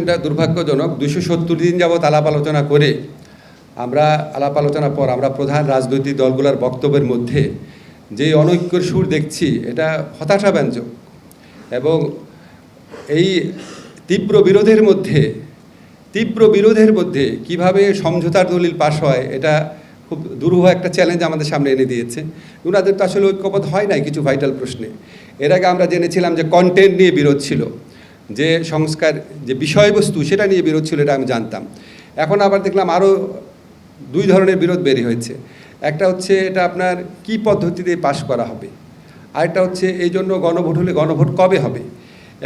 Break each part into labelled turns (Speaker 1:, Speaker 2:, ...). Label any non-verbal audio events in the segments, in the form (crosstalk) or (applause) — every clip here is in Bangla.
Speaker 1: এটা দুর্ভাগ্যজনক। দুশো সত্তর দিন যাবৎ আলাপ আলোচনা করে আমরা আলাপ আলোচনার পর আমরা প্রধান রাজনৈতিক দলগুলোর বক্তব্যের মধ্যে যে অনৈক্যের সুর দেখছি, এটা হতাশাব্যঞ্জক। এবং এই তীব্র বিরোধের মধ্যে, তীব্র বিরোধের মধ্যে কীভাবে সমঝোতার দলিল পাশ হয়, এটা খুব দুরূহ একটা চ্যালেঞ্জ আমাদের সামনে এনে দিয়েছে। ওনাদের তো আসলে ঐক্যবদ্ধ হয় নাই কিছু ভাইটাল প্রশ্নে। এর আগে আমরা জেনেছিলাম যে কন্টেন্ট নিয়ে বিরোধ ছিল। যে সংস্কার, যে বিষয়বস্তু সেটা নিয়ে বিরোধ ছিল, এটা আমি জানতাম। এখন আবার দেখলাম আরও দুই ধরনের বিরোধ বেরিয়ে হয়েছে। একটা হচ্ছে এটা আপনার কি পদ্ধতিতে পাশ করা হবে? আরেকটা হচ্ছে এই জন্য গণভোট হলে গণভোট কবে হবে?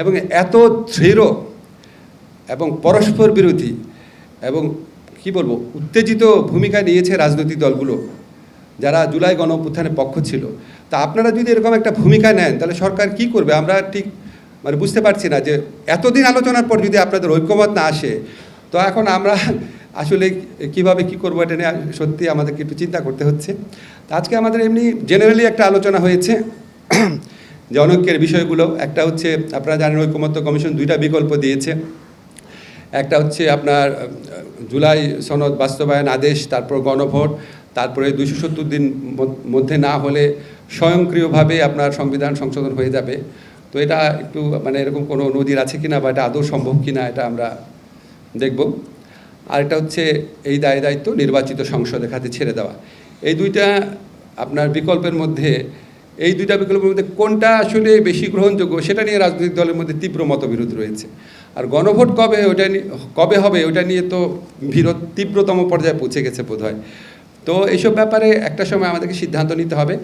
Speaker 1: এবং এত দৃঢ় এবং পরস্পর বিরোধী এবং কি বলব, উত্তেজিত ভূমিকা নিয়েছে রাজনৈতিক দলগুলো, যারা জুলাই গণ পক্ষ ছিল। তা আপনারা যদি এরকম একটা ভূমিকা নেন, তাহলে সরকার কি করবে? আমরা ঠিক মানে বুঝতে পারছি না যে এতদিন আলোচনার পর যদি আপনাদের ঐক্যমত না আসে, তো এখন আমরা আসলে কীভাবে কি করব এটা নিয়ে সত্যি আমাদেরকে একটু চিন্তা করতে হচ্ছে। আজকে আমাদের এমনি জেনারেলি একটা আলোচনা হয়েছে। (clears throat) যে অনৈক্যের বিষয়গুলো, একটা হচ্ছে আপনারা জানেন ঐক্যমত্য কমিশন দুইটা বিকল্প দিয়েছে। একটা হচ্ছে আপনার জুলাই সনদ বাস্তবায়ন আদেশ, তারপর গণভোট, তারপরে দুইশো সত্তর দিন মধ্যে না হলে স্বয়ংক্রিয়ভাবে আপনার সংবিধান সংশোধন হয়ে যাবে। তো এটা একটু মানে এরকম কোনো নদীর আছে কিনা বা এটা আদৌ সম্ভব কিনা এটা আমরা দেখব। আর এটা হচ্ছে এই দায় দায়িত্ব নির্বাচিত সংসদের খাতে ছেড়ে দেওয়া। এই দুইটা আপনার বিকল্পের মধ্যে, এই দুইটা বিকল্পের মধ্যে কোনটা আসলে বেশি গ্রহণযোগ্য সেটা নিয়ে রাজনৈতিক দলের মধ্যে তীব্র মতবিরোধ রয়েছে। আর গণভোট কবে ওটা কবে হবে ওটা নিয়ে তো বিরোধ তীব্রতম পর্যায়ে পৌঁছে গেছে বোধ হয় তো এইসব ব্যাপারে একটা সময় আমাদেরকে সিদ্ধান্ত নিতে হবে।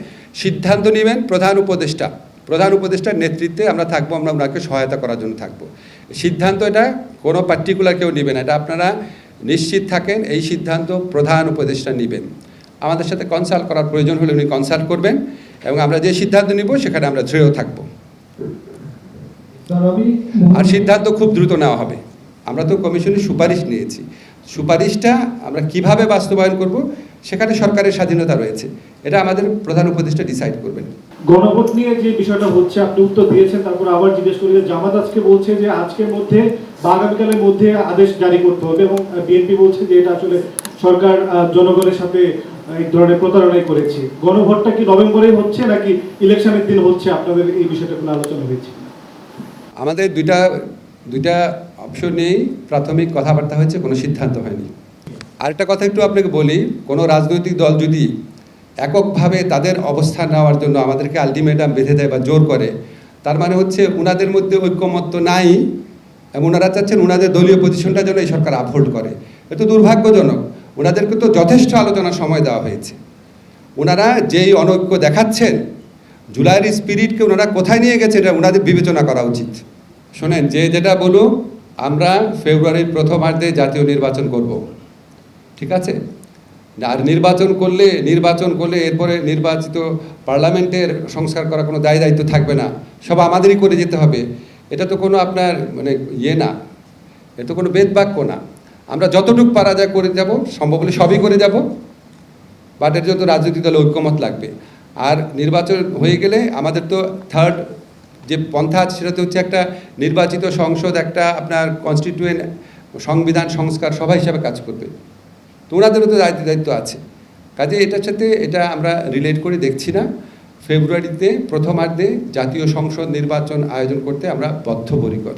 Speaker 1: সিদ্ধান্ত নেবেন প্রধান উপদেষ্টা। প্রধান উপদেষ্টার নেতৃত্বে আমরা থাকব আমরা ওনাকে সহায়তা করার জন্য থাকব। সিদ্ধান্ত এটা কোনো পার্টিকুলার কেউ নেবে না এটা আপনারা নিশ্চিত থাকেন এই সিদ্ধান্ত প্রধান উপদেষ্টা নেবেন। আমাদের সাথে কনসাল্ট করার প্রয়োজন হলে উনি কনসাল্ট করবেন এবং আমরা যে সিদ্ধান্ত নিব সেখানে আমরা দৃঢ় থাকব। আর সিদ্ধান্ত খুব দ্রুত নেওয়া হবে। আমরা তো কমিশনের সুপারিশ নিয়েছি। সুপারিশটা আমরা কীভাবে বাস্তবায়ন করব সেখানে সরকারের স্বাধীনতা রয়েছে। এটা আমাদের প্রধান উপদেষ্টা ডিসাইড করবেন।
Speaker 2: গণভোট নিয়ে যে বিষয়টা হচ্ছে, আপনি উত্তর দিয়েছেন, তারপর আবার জিজ্ঞেস করি, জামাত আজকে বলছে যে আজকের মধ্যে বা আগামীকালের মধ্যে আদেশ জারি করতে হবে এবং বিএনপি বলছে যে এটা আসলে সরকার জনগণের সাথে এক ধরনের প্রতারণাই করেছে। গণভোটটা কি নভেম্বরেই হচ্ছে নাকি ইলেকশনের দিন হচ্ছে? আপনাদের এই বিষয়টা কোনো আলোচনা হয়েছে?
Speaker 1: আমাদের দুইটা দুইটা অপশন নিয়েই প্রাথমিক কথাবার্তা হয়েছে, কোনো সিদ্ধান্ত হয়নি। আরেকটা কথা একটু আপনাকে বলি, কোনো রাজনৈতিক দল যদি এককভাবে তাদের অবস্থান নেওয়ার জন্য আমাদেরকে আলটিমেটাম বেঁধে দেয় বা জোর করে। তার মানে হচ্ছে ওনাদের মধ্যে ঐক্যমত্য নাই এবং ওনারা চাচ্ছেন ওনাদের দলীয় পজিশনটা যেন এই সরকার আপহোল্ড করে। এ তো দুর্ভাগ্যজনক। ওনাদেরকে তো যথেষ্ট আলোচনার সময় দেওয়া হয়েছে। ওনারা যেই অনৈক্য দেখাচ্ছেন, জুলাইয়ের স্পিরিটকে ওনারা কোথায় নিয়ে গেছে এটা ওনাদের বিবেচনা করা উচিত। শোনেন, যে যেটা বলুক, আমরা ফেব্রুয়ারির প্রথমার্ধে জাতীয় নির্বাচন করব। ঠিক আছে? আর নির্বাচন করলে নির্বাচন করলে এরপরে নির্বাচিত পার্লামেন্টের সংস্কার করা কোনো দায় দায়িত্ব থাকবে না। সব আমাদেরই করে যেতে হবে। এটা তো কোনো আপনার মানে ইয়ে না। এটা তো কোনো বেদবাক্য না। আমরা যতটুকু পারা যায় করে যাব, সম্ভব হলে সবই করে যাব। বাট এর জন্য রাজনৈতিক দলে ঐক্যমত লাগবে। আর নির্বাচন হয়ে গেলে আমাদের তো থার্ড যে পন্থা আছে, সেটা তো হচ্ছে একটা নির্বাচিত সংসদ, একটা আপনার কনস্টিটিউয়েন্ট সংবিধান সংস্কার সভা হিসাবে কাজ করবে। তো ওনাদেরও তো দায়িত্ব দায়িত্ব আছে। কাজে এটার সাথে এটা আমরা রিলেট করে দেখছি না। ফেব্রুয়ারিতে প্রথমার্ধে জাতীয় সংসদ নির্বাচন আয়োজন করতে আমরা বদ্ধপরিকর।